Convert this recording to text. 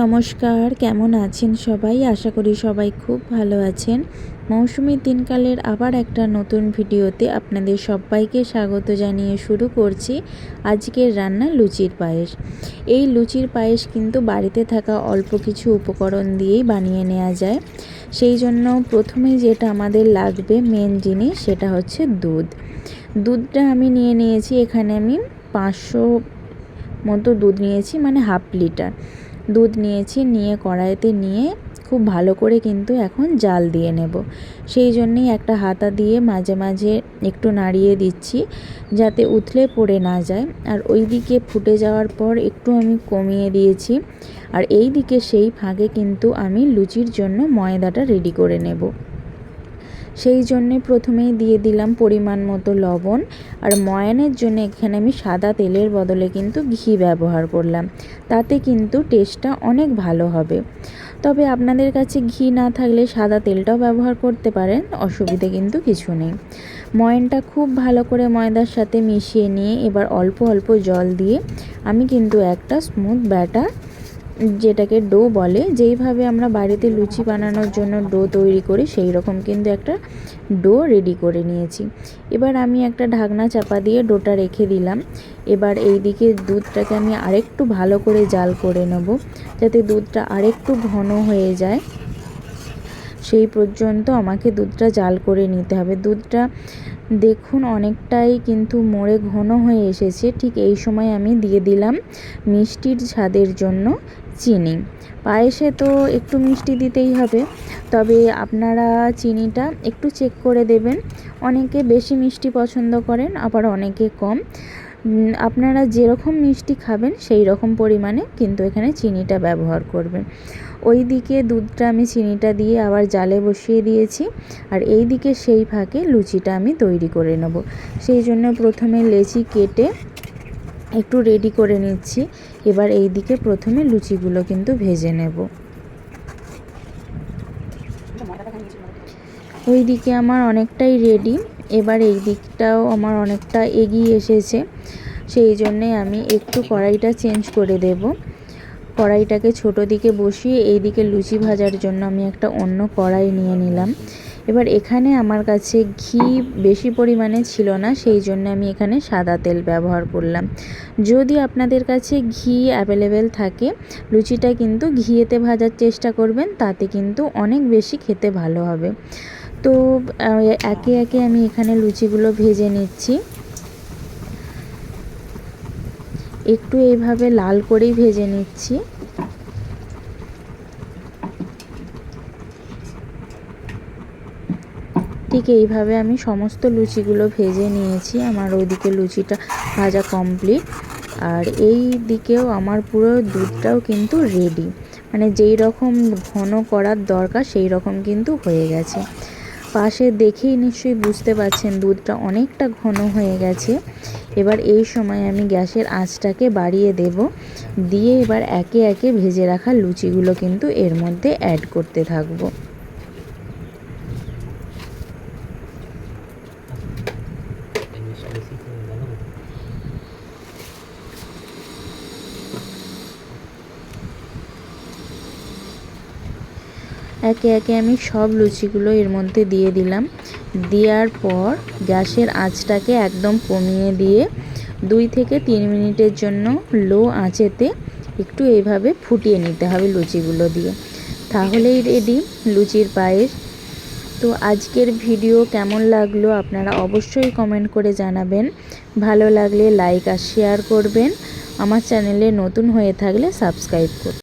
নমস্কার, কেমন আছেন সবাই? আশা করি সবাই খুব ভালো আছেন। মৌসুমী দিনকালের আবার একটা নতুন ভিডিওতে আপনাদের সবাইকে স্বাগত জানিয়ে শুরু করছি আজকের রান্না লুচির পায়েস। এই লুচির পায়েস কিন্তু বাড়িতে থাকা অল্প কিছু উপকরণ দিয়েই বানিয়ে নেওয়া যায়। সেই জন্য প্রথমেই যেটা আমাদের লাগবে মেন জিনিস সেটা হচ্ছে দুধ। দুধটা আমি নিয়ে নিয়েছি, এখানে আমি পাঁচশো মতো দুধ নিয়েছি মানে হাফ লিটার। দুধ নিয়েছি, নিয়ে কড়াইতে নিয়ে খুব ভালো করে কিন্তু এখন জাল দিয়ে নেব। সেই জন্যেই একটা হাতা দিয়ে মাঝে মাঝে একটু নাড়িয়ে দিচ্ছি যাতে উথলে পড়ে না যায়। আর ওই দিকে ফুটে যাওয়ার পর একটু আমি কমিয়ে দিয়েছি। আর এই দিকে সেই ফাঁকে কিন্তু আমি লুচির জন্য ময়দাটা রেডি করে নেব। সেই জন্যে প্রথমেই দিয়ে দিলাম পরিমাণ মতো লবণ। আর ময়ানের জন্য এখানে আমি সাদা তেলের বদলে কিন্তু ঘি ব্যবহার করলাম। তাতে কিন্তু টেস্টটা অনেক ভালো হবে। তবে আপনাদের কাছে ঘি না থাকলে সাদা তেলটাও ব্যবহার করতে পারেন, অসুবিধে কিন্তু কিছু নেই। ময়নটা খুব ভালো করে ময়দার সাথে মিশিয়ে নিয়ে এবার অল্প অল্প জল দিয়ে আমি কিন্তু একটা স্মুথ ব্যাটার যেটাকে ডো বলে, যেইভাবে আমরা বাড়িতে লুচি বানানোর জন্য ডো তৈরি করি সেই রকম কিন্তু একটা ডো রেডি করে নিয়েছি। এবার আমি একটা ঢাকনা চাপা দিয়ে ডোটা রেখে দিলাম। এবার এই দিকে দুধটাকে আমি আরেকটু ভালো করে জাল করে নেব, যাতে দুধটা আরেকটু ঘন হয়ে যায়। সেই পর্যন্ত আমাকে দুধটা জাল করে নিতে হবে। দুধটা দেখুন অনেকটাই কিন্তু মোড়ে ঘন হয়ে এসেছে। ঠিক এই সময় আমি দিয়ে দিলাম মিষ্টির স্বাদের জন্য চিনি। পায়েসে তো একটু মিষ্টি দিতেই হবে, তবে আপনারা চিনিটা একটু চেক করে দেবেন। অনেকে বেশি মিষ্টি পছন্দ করেন, আবার অনেকে কম। আপনারা যেরকম মিষ্টি খাবেন, সেই রকম পরিমাণে কিন্তু এখানে চিনিটা ব্যবহার করবেন। ওই দিকে দুধটা আমি চিনিটা দিয়ে আবার জালে বসিয়ে দিয়েছি, আর এই দিকে সেই ফাঁকে লুচিটা আমি তৈরি করে নেব। সেই জন্য প্রথমে লেচি কেটে একটু রেডি করে নিচ্ছি। এবার এই দিকে প্রথমে লুচিগুলো কিন্তু ভেজে নেব। ওই দিকে আমার অনেকটাই রেডি এবার এই দিকটাও আমার অনেকটা এগিয়ে এসেছে। সেই জন্যে আমি একটু কড়াইটা চেঞ্জ করে দেব। কড়াইটাকে ছোট দিকে বসিয়ে এই দিকে লুচি ভাজার জন্য আমি একটা অন্য কড়াই নিয়ে নিলাম। এবার এখানে আমার কাছে ঘি বেশি পরিমাণে ছিল না, সেই জন্য আমি এখানে সাদা তেল ব্যবহার করলাম। যদি আপনাদের কাছে ঘি অ্যাভেলেবেল থাকে, লুচিটা কিন্তু ঘিয়েতে ভাজার চেষ্টা করবেন, তাতে কিন্তু অনেক বেশি খেতে ভালো হবে। তো একে একে আমি এখানে লুচিগুলো ভেজে নিচ্ছি। একটু এইভাবে লাল করেই ভেজে নিচ্ছি। ঠিক এইভাবে আমি সমস্ত লুচিগুলো ভেজে নিয়েছি। আমার ওইদিকে লুচিটা ভাজা কমপ্লিট আর এই দিকেও আমার পুরো দুধটাও কিন্তু রেডি মানে যেই রকম ঘন করার দরকার, সেই রকম কিন্তু হয়ে গেছে। পাশে দেখেই নিশ্চয়ই বুঝতে পারছেন দুধটা অনেকটা ঘন হয়ে গেছে। এবার এই সময় আমি গ্যাসের আঁচটাকে বাড়িয়ে দেব। দিয়ে এবার একে একে ভেজে রাখা লুচিগুলো কিন্তু এর মধ্যে অ্যাড করতে থাকব। একে একে আমি সব লুচিগুলো এর মধ্যে দিয়ে দিলাম। দেওয়ার পর গ্যাসের আঁচটাকে একদম কমিয়ে দিয়ে দুই থেকে তিন মিনিটের জন্য লো আঁচেতে একটু এইভাবে ফুটিয়ে নিতে হবে লুচিগুলো দিয়ে। তাহলেই রেডি লুচির পায়েস তো আজকের ভিডিও কেমন লাগল আপনারা অবশ্যই কমেন্ট করে জানাবেন। ভালো লাগলে লাইক আর শেয়ার করবেন। আমার চ্যানেলে নতুন হয়ে থাকলে সাবস্ক্রাইব করুন